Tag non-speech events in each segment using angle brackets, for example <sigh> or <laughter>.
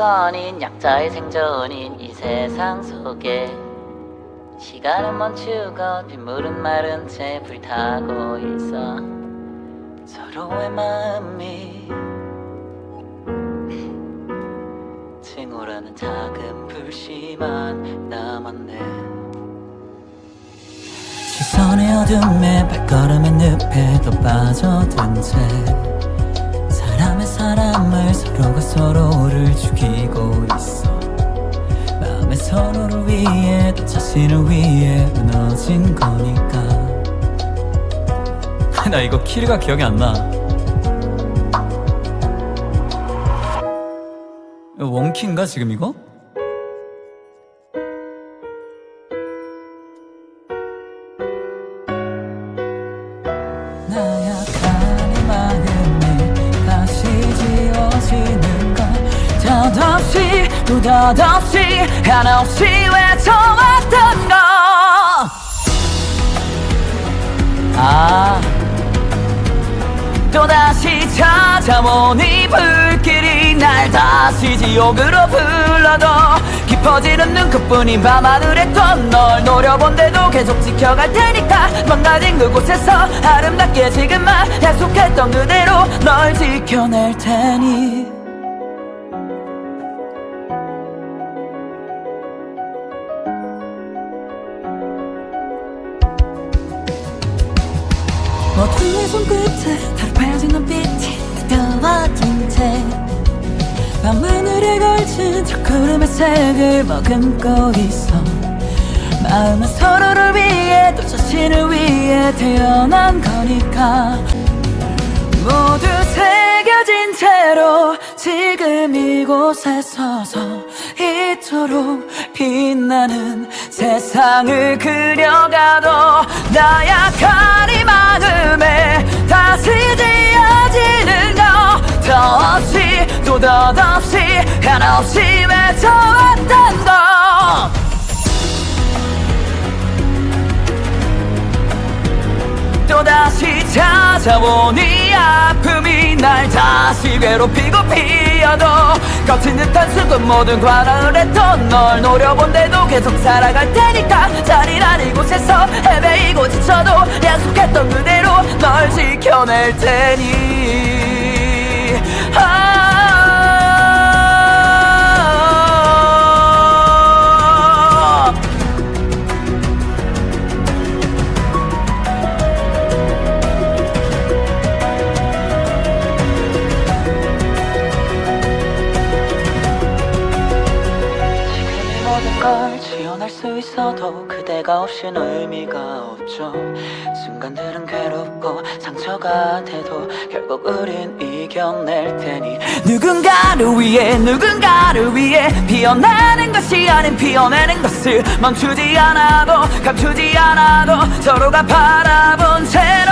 사건인 약자의 생존인 이 세상 속에 시간은 멈추고 빗물은 마른 채 불타고 있어. 서로의 마음이 칭오라는 작은 불씨만 남았네. 시선의 어둠에 발걸음의 늪에도 빠져든 채 사람을 서로가 서로를 죽이고 있어. 마음의 서로를 위해 또 자신을 위해 무너진 거니까. <laughs> 나 이거 키가 기억이 안나. 원키인가 지금 이거? 덧없이 한없이 외쳐왔던 거 아. 또다시 찾아온 이 불길이 날 다시 지옥으로 불러도 깊어지는 눈끝뿐인 밤하늘에 떤널 노려본데도 계속 지켜갈 테니까 망가진 그곳에서 아름답게 지금만 약속했던 그대로 널 지켜낼 테니 모든 내 손끝에 다급해진 눈빛이 뜨거워진 채 밤하늘에 걸친 저 구름의 색을 머금고 있어. 마음은 서로를 위해 또 자신을 위해 태어난 거니까. 모두 새겨진 채로 지금 이곳에 서서 이토록 빛나는 세상을 그려가도 마 없이 또 덧없이 한없이 외쳐왔던 거 또다시 찾아온 이 아픔이 날 다시 괴롭히고 피어도 거친 듯한 수금 모든 과랑을 했던 널 노려본데도 계속 살아갈 테니까 자리란 이곳에서 헤매이고 지쳐도 약속했던 그대로 널 지켜낼 테니 걸 지어낼 수 있어도 그대가 없이는 의미가 없죠. 순간들은 괴롭고 상처가 돼도 결국 우린 이겨낼 테니. 누군가를 위해 누군가를 위해 피어나는 것이 아닌 피어내는 것을 멈추지 않아도 감추지 않아도 서로가 바라본 채로.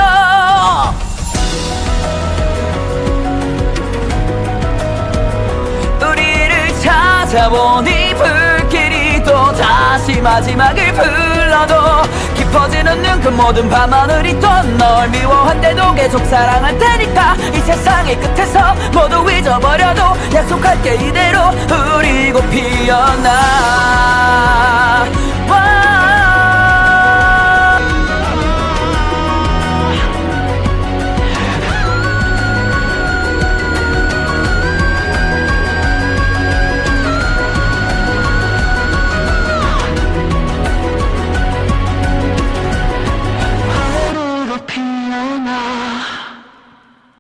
우리를 찾아온 이불 다시 마지막을 불러도 깊어지는 눈그 모든 밤하늘이 또널 미워한데도 계속 사랑할 테니까 이 세상의 끝에서 모두 잊어버려도 약속할게 이대로 우리 곧 피어나